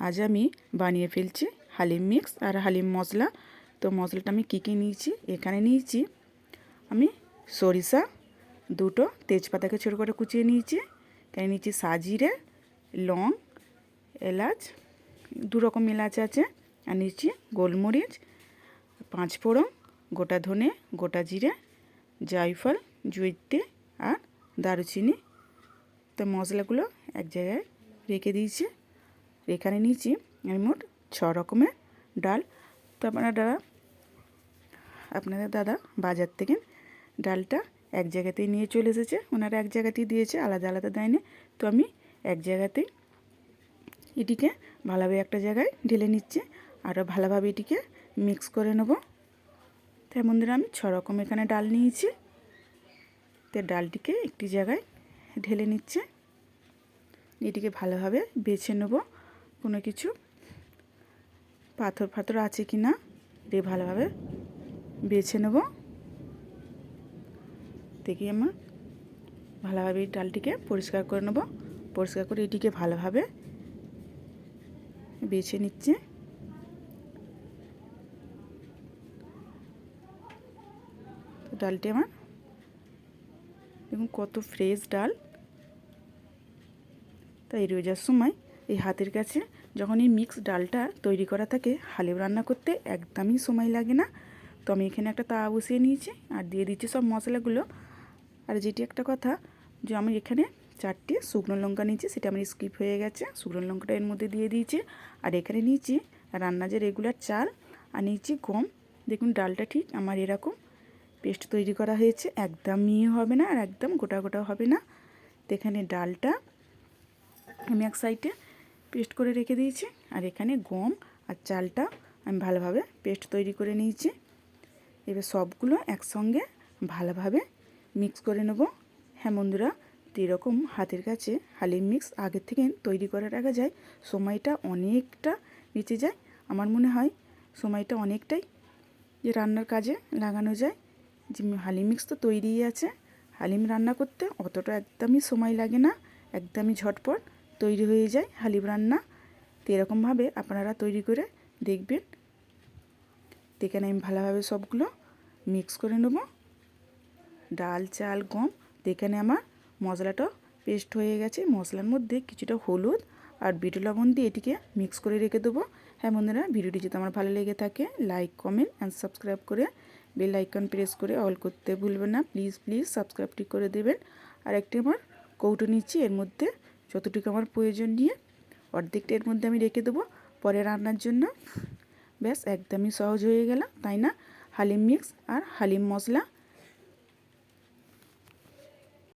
আজ আমি বানিয়ে ফেলছি হালিম মিক্স আর হালিম মশলা। তো মশলাটা আমি কী কী নিয়েছি? এখানে নিয়েছি আমি সরিষা, দুটো তেজপাতাকে ছোটো করে কুচিয়ে নিয়েছি। এখানে নিয়েছি সাজিরে, লং, এলাচ, দু রকম এলাচ আছে। আর নিয়েছি গোলমরিচ, পাঁচ ফোড়ন, গোটা ধনে, গোটা জিরে, জায়ফল জুইতে আর দারুচিনি। তো মশলাগুলো এক জায়গায় রেখে দিয়েছি। এখানে নিয়েছি আমি মোট ছ রকমের ডাল। তো আপনারা দাদা আপনাদের দাদা বাজার থেকে ডালটা এক জায়গাতেই নিয়ে চলে এসেছে, ওনারা এক জায়গাতেই দিয়েছে, আলাদা আলাদা দেয়নি। তো আমি এক জায়গাতেই এটিকে ভালোভাবে একটা জায়গায় ঢেলে নিচ্ছি, আরও ভালোভাবে এটিকে মিক্স করে নেব। তাই বন্ধুরা, আমি ছ রকম এখানে ডাল নিয়েছি। তো ডালটিকে একটি জায়গায় ঢেলে নিচ্ছে। এটিকে ভালোভাবে বেছে নেব। কোনো কিছু? পাথর ফাথর আছে কি না? এটি ভালোভাবে বেছে নেব। দেখি আমার। ভালোভাবে এই ডালটিকে পরিষ্কার করে নেব। পরিষ্কার করে এটিকে ভালোভাবে বেছে নিচ্ছে। ডালটি আমার, দেখুন কত ফ্রেশ ডাল। তাই রোজার সময় এই হাতের কাছে যখন এই মিক্স ডালটা তৈরি করা থাকে হালিম রান্না করতে একদমই সময় লাগে না। তো আমি এখানে একটা তাওয়া বসিয়ে নিয়েছি আর দিয়ে দিচ্ছি সব মশলাগুলো। আর যেটি একটা কথা যে আমি এখানে চারটে শুকনো লঙ্কা নিয়েছি, সেটা আমার স্কিপ হয়ে গেছে। শুকনো লঙ্কাটা এর মধ্যে দিয়ে দিয়েছি। আর এখানে নিয়েছি রান্না যে রেগুলার চাল, আর নিয়েছি গম। দেখুন ডালটা ঠিক আমার এরকম পেস্ট তৈরি করা হয়েছে একদম মিহি হবে না আর একদম গোটা গোটা হবে না। তো এখানে ডালটা আমি এক সাইডে পেস্ট করে রেখে দিয়েছি। আর এখানে গম আর চালটা আমি ভালোভাবে পেস্ট তৈরি করে নিয়েছি। এবার সবগুলো একসঙ্গে ভালোভাবে মিক্স করে নেব। হ্যাঁ বন্ধুরা, তো এরকম হাতের কাছে হালিম মিক্স আগের থেকে তৈরি করে রাখা যায়। সময়টা অনেকটা বেঁচে যায়। আমার মনে হয় সময়টা অনেকটাই যে রান্নার কাজে লাগানো যায়। যে হালিম মিক্স তো তৈরিই আছে। হালিম রান্না করতে অতটা একদমই সময় লাগে না। একদমই ঝটপট। তৈরি হয়ে যায়, হালিম রান্না। তো এরকমভাবে আপনারা তৈরি করে দেখবেন। এখানে আমি ভালোভাবে সবগুলো মিক্স করে নেব। ডাল, চাল, গম এখানে আমার মশলাটা পেস্ট হয়ে গেছে। মশলার মধ্যে কিছুটা হলুদ আর বিট লবণ দিয়ে এটিকে মিক্স করে রেখে দেবো। হ্যাঁ বন্ধুরা, ভিডিওটি যদি আমার ভালো লেগে থাকে, লাইক, কমেন্ট অ্যান্ড সাবস্ক্রাইব করে বেল আইকন প্রেস করে অল করতে ভুলবেন না। প্লিজ প্লিজ সাবস্ক্রাইবটি করে দেবেন। আর একটি আমার কৌটো নিচ্ছি, এর মধ্যে যতটুকু আমার প্রয়োজন নিয়ে অর্ধেকটা এর মধ্যে আমি রেখে দেবো পরে রান্নার জন্য। ব্যাস, একদমই সহজ হয়ে গেল, তাই না? হালিম মিক্স আর হালিম মশলা।